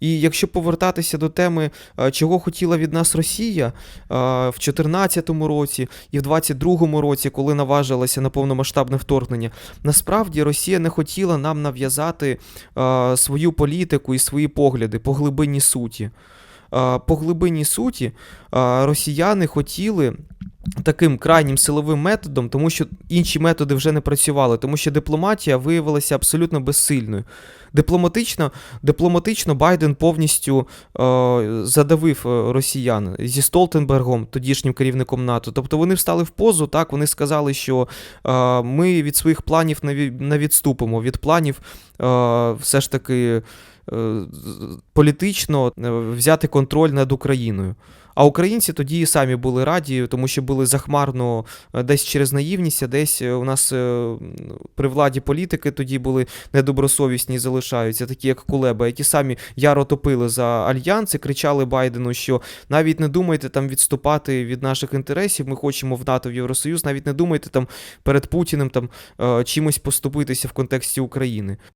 І якщо повертатися до теми, е, чого хотіла від нас Росія е, в 2014 році і в 2022 році, коли наважилася на повномасштабне вторгнення, насправді Росія не хотіла нам нав'язати е, свою політику і свої погляди по глибині суті. По глибині суті росіяни хотіли таким крайнім силовим методом, тому що інші методи вже не працювали, тому що дипломатія виявилася абсолютно безсильною. Дипломатично, дипломатично Байден повністю е, задавив е, росіян зі Столтенбергом, тодішнім керівником НАТО. Тобто вони встали в позу, так вони сказали, що е, ми від своїх планів не, відступимо, від планів е, все ж таки політично е, взяти контроль над Україною. А українці тоді і самі були раді, тому що були захмарно е, десь через наївність, а десь е, у нас е, при владі політики тоді були недобросовісні залишаються, такі як Кулеба, які самі яро топили за альянс і кричали Байдену, що навіть не думайте там відступати від наших інтересів. Ми хочемо в НАТО в Євросоюз, навіть не думайте там перед Путіним там е, чимось поступитися в контексті України.